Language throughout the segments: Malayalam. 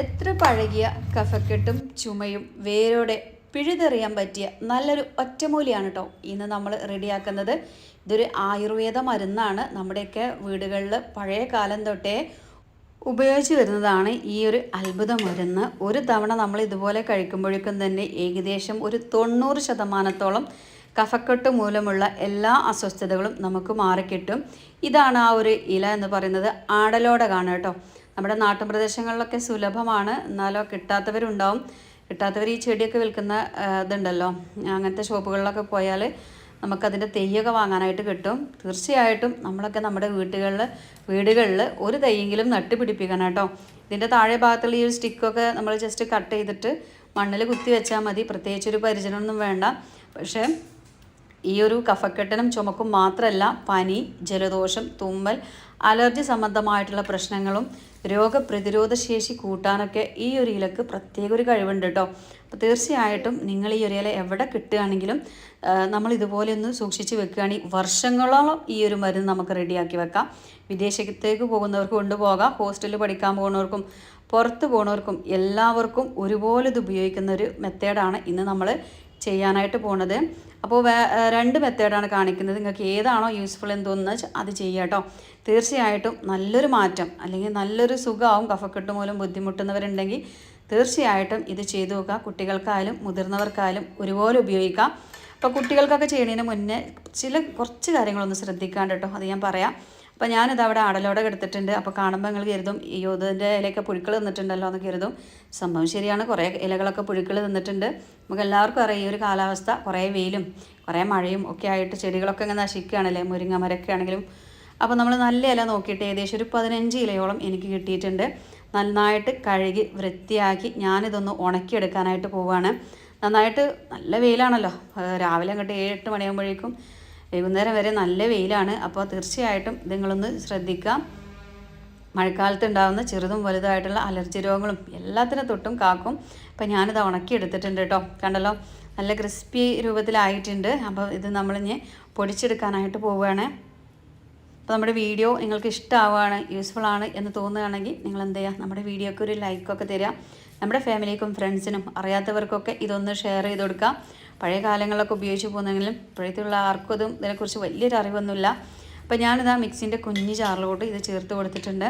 എത്ര പഴകിയ കഫക്കെട്ടും ചുമയും വേരോടെ പിഴുതെറിയാൻ പറ്റിയ നല്ലൊരു ഒറ്റമൂലിയാണ് കേട്ടോ ഇന്ന് നമ്മൾ റെഡിയാക്കുന്നത്. ഇതൊരു ആയുർവേദ മരുന്നാണ്. നമ്മുടെയൊക്കെ വീടുകളിൽ പഴയ കാലം തൊട്ടേ ഉപയോഗിച്ച് വരുന്നതാണ് ഈ ഒരു അത്ഭുത മരുന്ന്. ഒരു തവണ നമ്മൾ ഇതുപോലെ കഴിക്കുമ്പോഴേക്കും തന്നെ ഏകദേശം ഒരു തൊണ്ണൂറ് ശതമാനത്തോളം കഫക്കെട്ട് മൂലമുള്ള എല്ലാ അസ്വസ്ഥതകളും നമുക്ക് മാറിക്കിട്ടും. ഇതാണ് ആ ഒരു ഇല എന്ന് പറയുന്നത് ആടലോടകാണ് കേട്ടോ നമ്മുടെ നാട്ടുപ്രദേശങ്ങളിലൊക്കെ സുലഭമാണ്. എന്നാലോ കിട്ടാത്തവരുണ്ടാവും. കിട്ടാത്തവർ ഈ ചെടിയൊക്കെ വിൽക്കുന്ന ഇതുണ്ടല്ലോ അങ്ങനത്തെ ഷോപ്പുകളിലൊക്കെ പോയാൽ നമുക്കതിന്റെ തെയ്യൊക്കെ വാങ്ങാനായിട്ട് കിട്ടും. തീർച്ചയായിട്ടും നമ്മളൊക്കെ നമ്മുടെ വീട്ടുകളിൽ വീടുകളിൽ ഒരു തൈയെങ്കിലും നട്ടുപിടിപ്പിക്കണം കേട്ടോ. ഇതിന്റെ താഴെ ഭാഗത്തുള്ള ഈ ഒരു സ്റ്റിക്കൊക്കെ നമ്മൾ ജസ്റ്റ് കട്ട് ചെയ്തിട്ട് മണ്ണിൽ കുത്തി വെച്ചാൽ മതി. പ്രത്യേകിച്ച് ഒരു പരിചരണമൊന്നും വേണ്ട. പക്ഷേ ഈ ഒരു കഫക്കെട്ടനും ചുമക്കും മാത്രമല്ല പനി ജലദോഷം തുമ്മൽ അലർജി സംബന്ധമായിട്ടുള്ള പ്രശ്നങ്ങളും രോഗപ്രതിരോധ ശേഷി കൂട്ടാനൊക്കെ ഈ ഒരു ഇലക്ക് പ്രത്യേക ഒരു കഴിവുണ്ട് കേട്ടോ അപ്പോൾ തീർച്ചയായിട്ടും നിങ്ങൾ ഈ ഒരു ഇല എവിടെ കിട്ടുകയാണെങ്കിലും നമ്മൾ ഇതുപോലെ ഒന്ന് സൂക്ഷിച്ച് വെക്കുകയാണെങ്കിൽ വർഷങ്ങളോളം ഈ ഒരു മരുന്ന് നമുക്ക് റെഡിയാക്കി വെക്കാം. വിദേശത്തേക്ക് പോകുന്നവർക്ക് കൊണ്ടുപോകാം ഹോസ്റ്റലിൽ പഠിക്കാൻ പോകുന്നവർക്കും പുറത്ത് പോകുന്നവർക്കും എല്ലാവർക്കും ഒരുപോലെ ഇത് ഉപയോഗിക്കുന്ന ഒരു മെത്തേഡാണ് ഇന്ന് നമ്മൾ ചെയ്യാനായിട്ട് പോണത്. അപ്പോൾ വേ രണ്ട് മെത്തേഡാണ് കാണിക്കുന്നത്. നിങ്ങൾക്ക് ഏതാണോ യൂസ്ഫുൾ എന്ന് തോന്നുന്നത് അത് ചെയ്യുക കേട്ടോ. തീർച്ചയായിട്ടും നല്ലൊരു മാറ്റം അല്ലെങ്കിൽ നല്ലൊരു സുഖമാവും കഫക്കെട്ട് മൂലം ബുദ്ധിമുട്ടുന്നവരുണ്ടെങ്കിൽ തീർച്ചയായിട്ടും ഇത് ചെയ്തു നോക്കുക. കുട്ടികൾക്കായാലും മുതിർന്നവർക്കായാലും ഒരുപോലെ ഉപയോഗിക്കാം. അപ്പോൾ കുട്ടികൾക്കൊക്കെ ചെയ്യണതിന് മുന്നേ ചില കുറച്ച് കാര്യങ്ങളൊന്ന് ശ്രദ്ധിക്കാണ്ട് കേട്ടോ. അത് ഞാൻ പറയാം. അപ്പോൾ ഞാനിത് അവിടെ അടലോടെ കെടുത്തിട്ടുണ്ട് അപ്പോൾ കാണുമ്പോൾ നിങ്ങൾ കരുതും ഈ ഇതിന്റെ ഇലയൊക്കെ പുഴുക്കൾ തിന്നിട്ടുണ്ടല്ലോ എന്ന് കരുതും. സംഭവം ശരിയാണ്. കുറേ ഇലകളൊക്കെ പുഴുക്കൾ തിന്നിട്ടുണ്ട്. നമുക്ക് എല്ലാവർക്കും അറിയാം ഈ ഒരു കാലാവസ്ഥ കുറേ വെയിലും കുറേ മഴയും ഒക്കെ ആയിട്ട് ചെടികളൊക്കെ ഇങ്ങനെ നശിക്കുകയാണല്ലേ മുരിങ്ങ മരമൊക്കെ ആണെങ്കിലും അപ്പോൾ നമ്മൾ നല്ല ഇല നോക്കിയിട്ട് ഏകദേശം ഒരു പതിനഞ്ച് ഇലയോളം എനിക്ക് കിട്ടിയിട്ടുണ്ട്. നന്നായിട്ട് കഴുകി വൃത്തിയാക്കി ഞാനിതൊന്ന് ഉണക്കിയെടുക്കാനായിട്ട് പോവുകയാണ് നന്നായിട്ട് നല്ല വെയിലാണല്ലോ. രാവിലെ അങ്ങോട്ട് ഏഴ് എട്ട് മണിയാകുമ്പോഴേക്കും വൈകുന്നേരം വരെ നല്ല വെയിലാണ്. അപ്പോൾ തീർച്ചയായിട്ടും നിങ്ങളൊന്ന് ശ്രദ്ധിക്കുക മഴക്കാലത്ത് ഉണ്ടാകുന്ന ചെറുതും വലുതായിട്ടുള്ള അലർജി രോഗങ്ങളും എല്ലാത്തിനും തൊട്ടും കാക്കും. അപ്പോൾ ഞാനിത് ഉണക്കി എടുത്തിട്ടുണ്ട് കേട്ടോ. കണ്ടല്ലോ? നല്ല ക്രിസ്പി രൂപത്തിലായിട്ടുണ്ട്. അപ്പോൾ ഇത് നമ്മളിഞ്ഞ് പൊടിച്ചെടുക്കാനായിട്ട് പോവുകയാണ്. അപ്പോൾ നമ്മുടെ വീഡിയോ നിങ്ങൾക്ക് ഇഷ്ടമാവുകയാണ് യൂസ്ഫുൾ ആണ് എന്ന് തോന്നുകയാണെങ്കിൽ നിങ്ങൾ എന്ത് ചെയ്യുക? നമ്മുടെ വീഡിയോക്ക് ഒരു ലൈക്കൊക്കെ തരിക. നമ്മുടെ ഫാമിലിക്കും ഫ്രണ്ട്സിനും അറിയാത്തവർക്കൊക്കെ ഇതൊന്ന് ഷെയർ ചെയ്ത് കൊടുക്കുക പഴയ കാലങ്ങളിലൊക്കെ ഉപയോഗിച്ച് പോകുന്നെങ്കിലും ഇപ്പോഴത്തുള്ള ആർക്കും അതും ഇതിനെക്കുറിച്ച് വലിയൊരു അറിവൊന്നുമില്ല. അപ്പോൾ ഞാനിതാ മിക്സിന്റെ കുഞ്ഞ് ചാറിലോട്ട് ഇത് ചേർത്ത് കൊടുത്തിട്ടുണ്ട്.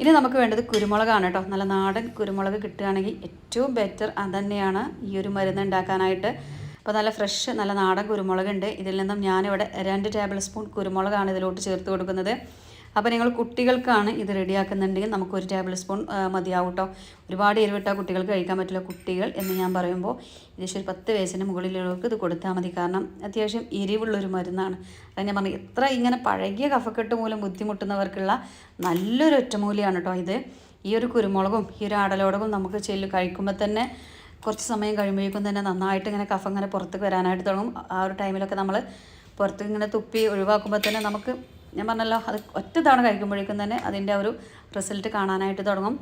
ഇനി നമുക്ക് വേണ്ടത് കുരുമുളകാണ് കേട്ടോ. നല്ല നാടൻ കുരുമുളക് കിട്ടുകയാണെങ്കിൽ ഏറ്റവും ബെറ്റർ അതുതന്നെയാണ് ഈ ഒരു മരുന്ന് ഉണ്ടാക്കാനായിട്ട്. അപ്പോൾ നല്ല ഫ്രഷ് നല്ല നാടൻ കുരുമുളകുണ്ട്. ഇതിൽ നിന്നും ഞാനിവിടെ രണ്ട് ടേബിൾ സ്പൂൺ കുരുമുളകാണ് ഇതിലോട്ട് ചേർത്ത് കൊടുക്കുന്നത്. അപ്പോൾ നിങ്ങൾ കുട്ടികൾക്കാണ് ഇത് റെഡിയാക്കുന്നുണ്ടെങ്കിൽ നമുക്ക് ഒരു ടേബിൾ സ്പൂൺ മതിയാവും കേട്ടോ ഒരുപാട് എരിവിട്ടാൽ കുട്ടികൾക്ക് കഴിക്കാൻ പറ്റില്ല കുട്ടികൾ എന്ന് ഞാൻ പറയുമ്പോൾ ഏകദേശം ഒരു പത്ത് വയസ്സിന് മുകളിലുള്ളവർക്ക് ഇത് കൊടുത്താൽ മതി. കാരണം അത്യാവശ്യം എരിവുള്ളൊരു മരുന്നാണ്. അത് ഞാൻ പറഞ്ഞു എത്ര ഇങ്ങനെ പഴകിയ കഫക്കെട്ട് മൂലം ബുദ്ധിമുട്ടുന്നവർക്കുള്ള നല്ലൊരു ഒറ്റമൂലിയാണ് കേട്ടോ ഇത്. ഈ ഒരു കുരുമുളകും ഈ ഒരു ആടലോടകവും നമുക്ക് ചെല്ലു കഴിക്കുമ്പോൾ തന്നെ കുറച്ച് സമയം കഴിയുമ്പോഴേക്കും തന്നെ നന്നായിട്ട് ഇങ്ങനെ കഫ ഇങ്ങനെ പുറത്തേക്ക് വരാനായിട്ട് തുടങ്ങും. ആ ഒരു ടൈമിലൊക്കെ നമ്മൾ പുറത്തേക്ക് ഇങ്ങനെ തുപ്പി ഒഴിവാക്കുമ്പോൾ തന്നെ നമുക്ക് ഞാൻ പറഞ്ഞല്ലോ അത് ഒറ്റ തവണ കഴിക്കുമ്പോഴേക്കും തന്നെ അതിന്റെ ഒരു റിസൾട്ട് കാണാനായിട്ട് തുടങ്ങും.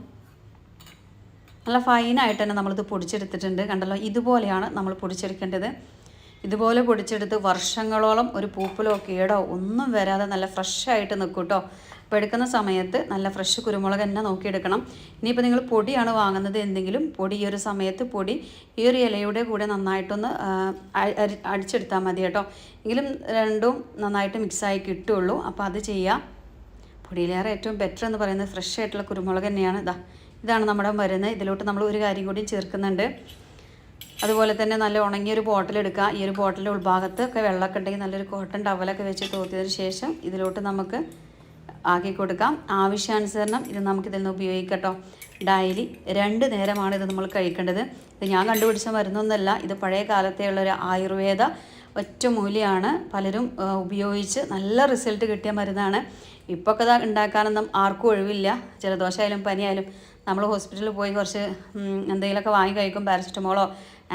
നല്ല ഫൈനായിട്ട് തന്നെ നമ്മളിത് പൊടിച്ചെടുത്തിട്ടുണ്ട്. കണ്ടല്ലോ ഇതുപോലെയാണ് നമ്മൾ പൊടിച്ചെടുക്കേണ്ടത്. ഇതുപോലെ പൊടിച്ചെടുത്ത് വർഷങ്ങളോളം ഒരു പൂപ്പലോ കേടോ ഒന്നും വരാതെ നല്ല ഫ്രഷായിട്ട് നിൽക്കും കേട്ടോ അപ്പോൾ എടുക്കുന്ന സമയത്ത് നല്ല ഫ്രഷ് കുരുമുളക് തന്നെ നോക്കിയെടുക്കണം. ഇനിയിപ്പോൾ നിങ്ങൾ പൊടിയാണ് വാങ്ങുന്നത് എന്തെങ്കിലും പൊടി ഈ ഒരു സമയത്ത് പൊടി ഈ ഒരു ഇലയുടെ കൂടെ നന്നായിട്ടൊന്ന് അടിച്ചെടുത്താൽ മതി കേട്ടോ. എങ്കിലും രണ്ടും നന്നായിട്ട് മിക്സായി കിട്ടുള്ളൂ. അപ്പോൾ അത് ചെയ്യാം. പൊടിയിലേറെ ഏറ്റവും ബെറ്റർ എന്ന് പറയുന്നത് ഫ്രഷ് ആയിട്ടുള്ള കുരുമുളക് തന്നെയാണ്. ഇതാ ഇതാണ് നമ്മുടെ മരുന്ന് ഇതിലോട്ട് നമ്മൾ ഒരു കാര്യം കൂടി ചേർക്കുന്നുണ്ട്. അതുപോലെ തന്നെ നല്ല ഉണങ്ങിയൊരു ബോട്ടിൽ എടുക്കുക ഈ ഒരു ബോട്ടിലിന്റെ ഉൾഭാഗത്ത് ഒക്കെ വെള്ളമൊക്കെ ഉണ്ടെങ്കിൽ നല്ലൊരു കോട്ടൺ ടവലൊക്കെ വെച്ച് തോത്തിയതിന് ശേഷം ഇതിലോട്ട് നമുക്ക് ആക്കി കൊടുക്കാം. ആവശ്യാനുസരണം ഇത് നമുക്കിതിൽ നിന്ന് ഉപയോഗിക്കട്ടോ. ഡെയിലി രണ്ട് നേരമാണ് ഇത് നമ്മൾ കഴിക്കേണ്ടത്. ഇത് ഞാൻ കണ്ടുപിടിച്ച മരുന്നൊന്നല്ല. ഇത് പഴയ കാലത്തെയുള്ള ഒരു ആയുർവേദ ഒറ്റമൂലിയാണ് പലരും ഉപയോഗിച്ച് നല്ല റിസൾട്ട് കിട്ടിയ മരുന്നാണ്. ഇപ്പോൾ ഒക്കെ ഉണ്ടാക്കാനൊന്നും ആർക്കും ഒഴിവില്ല. ജലദോഷമായാലും പനിയായാലും നമ്മൾ ഹോസ്പിറ്റലിൽ പോയി കുറച്ച് എന്തെങ്കിലുമൊക്കെ വാങ്ങി കഴിക്കും. പാരസിറ്റമോളോ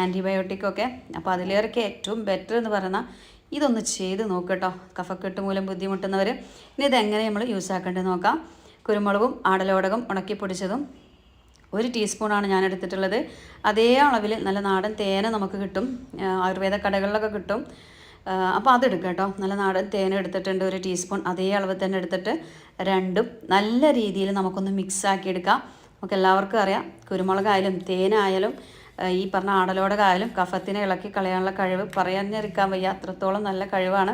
ആന്റിബയോട്ടിക്കോ ഒക്കെ അപ്പോൾ അതിലേറെയൊക്കെ ഏറ്റവും ബെറ്റർ എന്ന് പറയുന്ന ഇതൊന്ന് ചെയ്ത് നോക്കട്ടോ കഫക്കെട്ട് മൂലം ബുദ്ധിമുട്ടുന്നവർ ഇനി ഇതെങ്ങനെ നമ്മൾ യൂസ് ആക്കേണ്ടത് നോക്കാം. കുരുമുളകും ആടലോടകം ഉണക്കി പൊടിച്ചതും ഒരു ടീസ്പൂണാണ് ഞാൻ എടുത്തിട്ടുള്ളത്. അതേ അളവിൽ നല്ല നാടൻ തേന നമുക്ക് കിട്ടും. ആയുർവേദ കടകളിലൊക്കെ കിട്ടും. അപ്പോൾ അതെടുക്കുക കേട്ടോ നല്ല നാടൻ തേൻ എടുത്തിട്ടുണ്ട് ഒരു ടീസ്പൂൺ അതേ അളവ് തന്നെ എടുത്തിട്ട് രണ്ടും നല്ല രീതിയിൽ നമുക്കൊന്ന് മിക്സ് ആക്കി നമുക്ക് എല്ലാവർക്കും അറിയാം. കുരുമുളകായാലും തേനായാലും ഈ പറഞ്ഞ ആടലോടകായാലും കഫത്തിനെ ഇളക്കി കളയാനുള്ള കഴിവ് പറയാഞ്ഞിരിക്കാൻ വയ്യ. അത്രത്തോളം നല്ല കഴിവാണ്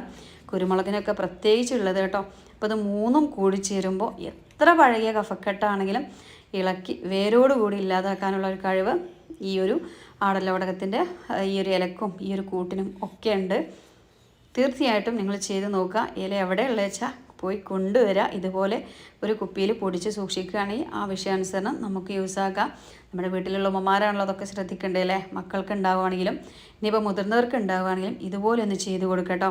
കുരുമുളകിനൊക്കെ പ്രത്യേകിച്ചുള്ളത് കേട്ടോ. അപ്പോൾ ഇത് മൂന്നും കൂടി ചേരുമ്പോൾ എത്ര പഴകിയ കഫക്കെട്ടാണെങ്കിലും ഇളക്കി വേരോടുകൂടി ഇല്ലാതാക്കാനുള്ള ഒരു കഴിവ് ഈ ഒരു ആടലോടകത്തിന്റെ ഈ ഒരു ഇലക്കും ഈ ഒരു കൂട്ടിനും ഒക്കെ ഉണ്ട്. തീർച്ചയായിട്ടും നിങ്ങൾ ചെയ്ത് നോക്കുക. ഇല എവിടെയുള്ള വെച്ചാൽ പോയി കൊണ്ടുവരിക ഇതുപോലെ ഒരു കുപ്പിയിൽ പൊടിച്ച് സൂക്ഷിക്കുകയാണെങ്കിൽ ആവശ്യാനുസരണം നമുക്ക് യൂസ് ആക്കാം. നമ്മുടെ വീട്ടിലുള്ള ഉമ്മമാരാണല്ലോ അതൊക്കെ ശ്രദ്ധിക്കേണ്ടത് അല്ലേ? മക്കൾക്ക് ഉണ്ടാവുകയാണെങ്കിലും ഇനിയിപ്പോൾ മുതിർന്നവർക്ക് ഉണ്ടാവുകയാണെങ്കിലും ഇതുപോലെ ഒന്ന് ചെയ്ത് കൊടുക്കട്ടോ.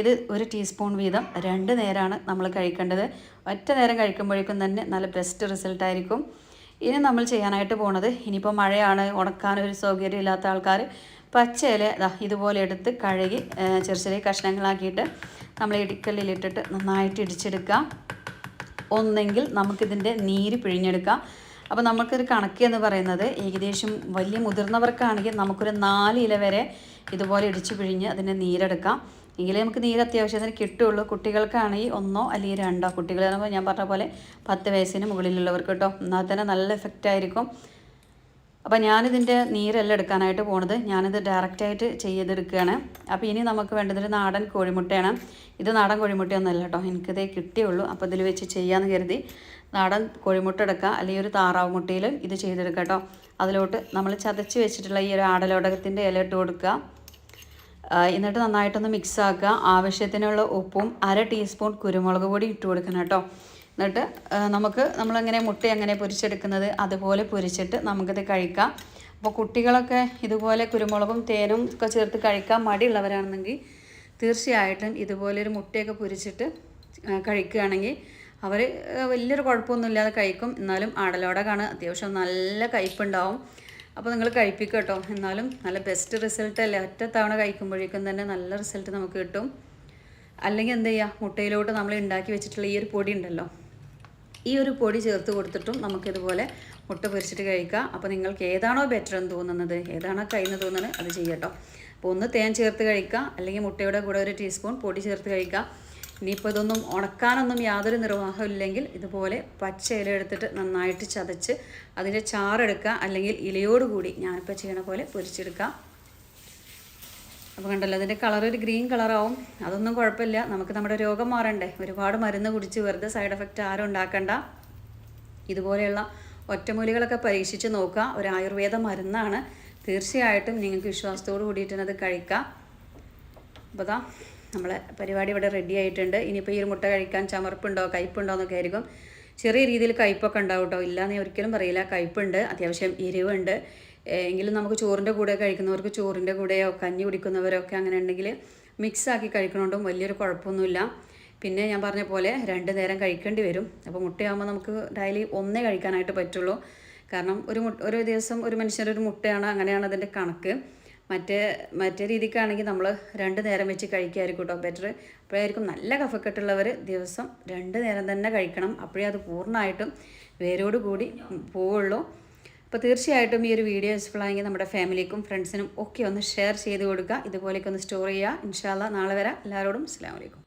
ഇത് ഒരു ടീസ്പൂൺ വീതം രണ്ട് നേരമാണ് നമ്മൾ കഴിക്കേണ്ടത്. ഒറ്റ നേരം കഴിക്കുമ്പോഴേക്കും തന്നെ നല്ല ബെസ്റ്റ് റിസൾട്ടായിരിക്കും ഇനി നമ്മൾ ചെയ്യാനായിട്ട് പോണത് ഇനിയിപ്പോൾ മഴയാണ് ഉണക്കാൻ ഒരു സൗകര്യം ഇല്ലാത്ത ആൾക്കാർ പച്ച ഇല ഇതുപോലെ എടുത്ത് കഴുകി ചെറിയ ചെറിയ കഷ്ണങ്ങളാക്കിയിട്ട് നമ്മൾ ഇടിക്കല്ലിലിട്ടിട്ട് നന്നായിട്ട് ഇടിച്ചെടുക്കുക. ഒന്നെങ്കിൽ നമുക്കിതിന്റെ നീര് പിഴിഞ്ഞെടുക്കാം. അപ്പോൾ നമുക്കൊരു കണക്ക് എന്ന് പറയുന്നത് ഏകദേശം വലിയ മുതിർന്നവർക്കാണെങ്കിൽ നമുക്കൊരു നാല് ഇല വരെ ഇതുപോലെ ഇടിച്ച് പിഴിഞ്ഞ് അതിന്റെ നീരെടുക്കാം. എങ്കിലേ നമുക്ക് നീര് അത്യാവശ്യത്തിന് കിട്ടുള്ളൂ കുട്ടികൾക്കാണെങ്കിൽ ഒന്നോ അല്ലെങ്കിൽ രണ്ടോ കുട്ടികൾ ഞാൻ പറഞ്ഞ പോലെ പത്ത് വയസ്സിന് മുകളിലുള്ളവർക്ക് കേട്ടോ. എന്നാൽ തന്നെ നല്ല എഫക്റ്റ് ആയിരിക്കും. അപ്പോൾ ഞാനിതിന്റെ നീരെല്ലാം എടുക്കാനായിട്ട് പോണത്. ഞാനിത് ഡയറക്റ്റായിട്ട് ചെയ്തെടുക്കുകയാണ്. അപ്പോൾ ഇനി നമുക്ക് വേണ്ടത് ഒരു നാടൻ കോഴിമുട്ടയാണ്. ഇത് നാടൻ കോഴിമുട്ടയൊന്നുമല്ല കേട്ടോ. എനിക്കിതേ കിട്ടിയുള്ളൂ. അപ്പോൾ ഇതിൽ വെച്ച് ചെയ്യാമെന്ന് കരുതി നാടൻ കോഴിമുട്ട എടുക്കുക അല്ലെങ്കിൽ ഒരു താറാവ് മുട്ടയിൽ ഇത് ചെയ്തെടുക്കുക കേട്ടോ. അതിലോട്ട് നമ്മൾ ചതച്ച് വെച്ചിട്ടുള്ള ഈ ഒരു ആടലോടകത്തിന്റെ ഇല ഇട്ട് കൊടുക്കുക. എന്നിട്ട് നന്നായിട്ടൊന്ന് മിക്സ് ആക്കുക. ആവശ്യത്തിനുള്ള ഉപ്പും അര ടീസ്പൂൺ കുരുമുളക് പൊടി ഇട്ട് കൊടുക്കണം കേട്ടോ. എന്നിട്ട് നമുക്ക് നമ്മളെങ്ങനെ മുട്ട എങ്ങനെ പൊരിച്ചെടുക്കുന്നത് അതുപോലെ പൊരിച്ചിട്ട് നമുക്കിത് കഴിക്കാം. അപ്പോൾ കുട്ടികളൊക്കെ ഇതുപോലെ കുരുമുളകും തേനും ഒക്കെ ചേർത്ത് കഴിക്കാൻ മടിയുള്ളവരാണെന്നെങ്കിൽ തീർച്ചയായിട്ടും ഇതുപോലൊരു മുട്ടയൊക്കെ പൊരിച്ചിട്ട് കഴിക്കുകയാണെങ്കിൽ അവർ വലിയൊരു കുഴപ്പമൊന്നുമില്ലാതെ കഴിക്കും. എന്നാലും ആടലോടകാണ് അത്യാവശ്യം നല്ല കയ്പുണ്ടാവും അപ്പോൾ നിങ്ങൾ കഴിപ്പിക്കുക കേട്ടോ. എന്നാലും നല്ല ബെസ്റ്റ് റിസൾട്ട് അല്ലേ? ഒറ്റ തവണ കഴിക്കുമ്പോഴേക്കും തന്നെ നല്ല റിസൾട്ട് നമുക്ക് കിട്ടും. അല്ലെങ്കിൽ എന്ത് ചെയ്യുക? മുട്ടയിലോട്ട് നമ്മൾ ഉണ്ടാക്കി വെച്ചിട്ടുള്ള ഈ ഒരു പൊടി ഉണ്ടല്ലോ. ഈ ഒരു പൊടി ചേർത്ത് കൊടുത്തിട്ടും നമുക്കിതുപോലെ മുട്ട പൊരിച്ചിട്ട് കഴിക്കാം. അപ്പോൾ നിങ്ങൾക്ക് ഏതാണോ ബെറ്റർ എന്ന് തോന്നുന്നത് ഏതാണോ കഴിയുന്നത് തോന്നുന്നത് അത് ചെയ്യട്ടോ. അപ്പോൾ ഒന്ന് തേൻ ചേർത്ത് കഴിക്കാം അല്ലെങ്കിൽ മുട്ടയുടെ കൂടെ ഒരു ടീസ്പൂൺ പൊടി ചേർത്ത് കഴിക്കാം. ഇനിയിപ്പോൾ ഇതൊന്നും ഉണക്കാനൊന്നും യാതൊരു നിർവാഹം ഇല്ലെങ്കിൽ ഇതുപോലെ പച്ച ഇല എടുത്തിട്ട് നന്നായിട്ട് ചതച്ച് അതിന്റെ ചാറെടുക്കുക അല്ലെങ്കിൽ ഇലയോടുകൂടി ഞാനിപ്പോൾ ചെയ്യണ പോലെ പൊരിച്ചെടുക്കാം. അപ്പോൾ കണ്ടല്ലോ അതിന്റെ കളർ ഒരു ഗ്രീൻ കളറാവും അതൊന്നും കുഴപ്പമില്ല. നമുക്ക് നമ്മുടെ രോഗം മാറണ്ടേ. ഒരുപാട് മരുന്ന് കുടിച്ച് വെറുതെ സൈഡ് എഫക്റ്റ് ആരും ഉണ്ടാക്കണ്ട. ഇതുപോലെയുള്ള ഒറ്റമൂലികളൊക്കെ പരീക്ഷിച്ച് നോക്കുക. ഒരു ആയുർവേദ മരുന്നാണ്. തീർച്ചയായിട്ടും നിങ്ങൾക്ക് വിശ്വാസത്തോട് കൂടിയിട്ട് അത് കഴിക്കാം. അപ്പോൾ ദാ നമ്മളെ പരിപാടി ഇവിടെ റെഡി ആയിട്ടുണ്ട്. ഇനിയിപ്പോൾ ഈ ഒരു മുട്ട കഴിക്കാൻ ചമർപ്പുണ്ടോ കയ്പുണ്ടോ എന്നൊക്കെ ആയിരിക്കും. ചെറിയ രീതിയിൽ കയ്പൊക്കെ ഉണ്ടാവും കേട്ടോ. ഞാൻ ഒരിക്കലും പറയില്ല. കയ്പുണ്ട് അത്യാവശ്യം എരിവുണ്ട്. എങ്കിലും നമുക്ക് ചോറിന്റെ കൂടെ കഴിക്കുന്നവർക്ക് ചോറിന്റെ കൂടെയോ കഞ്ഞി കുടിക്കുന്നവരൊക്കെ അങ്ങനെ ഉണ്ടെങ്കിൽ മിക്സ് ആക്കി കഴിക്കണോണ്ടും വലിയൊരു കുഴപ്പമൊന്നുമില്ല. പിന്നെ ഞാൻ പറഞ്ഞ പോലെ രണ്ട് നേരം കഴിക്കേണ്ടി വരും. അപ്പോൾ മുട്ടയാകുമ്പോൾ നമുക്ക് ഡെയിലി ഒന്നേ കഴിക്കാനായിട്ട് പറ്റുള്ളൂ. കാരണം ഒരു മുട്ട ഒരു ദിവസം ഒരു മനുഷ്യന്റെ ഒരു മുട്ടയാണ് അങ്ങനെയാണ് അതിന്റെ കണക്ക്. മറ്റേ മറ്റേ രീതിക്കാണെങ്കിൽ നമ്മൾ രണ്ട് നേരം വെച്ച് കഴിക്കുമായിരിക്കും കേട്ടോ ബെറ്റർ അപ്പോഴായിരിക്കും നല്ല കഫക്കെട്ടുള്ളവർ ദിവസം രണ്ട് നേരം തന്നെ കഴിക്കണം. അപ്പോഴേ അത് പൂർണമായിട്ടും വേരോട് കൂടി പോവുള്ളൂ. അപ്പോൾ തീർച്ചയായിട്ടും ഈ ഒരു വീഡിയോ യൂസ്ഫുൾ ആയെങ്കിൽ നമ്മുടെ ഫാമിലിക്കും ഫ്രണ്ട്സിനും ഒക്കെ ഒന്ന് ഷെയർ ചെയ്ത് കൊടുക്കുക. ഇതുപോലെയൊക്കെ ഒന്ന് സ്റ്റോർ ചെയ്യുക. ഇൻഷാല്ല നാളെ വരാം. എല്ലാവരോടും അസ്സാം വലൈക്കും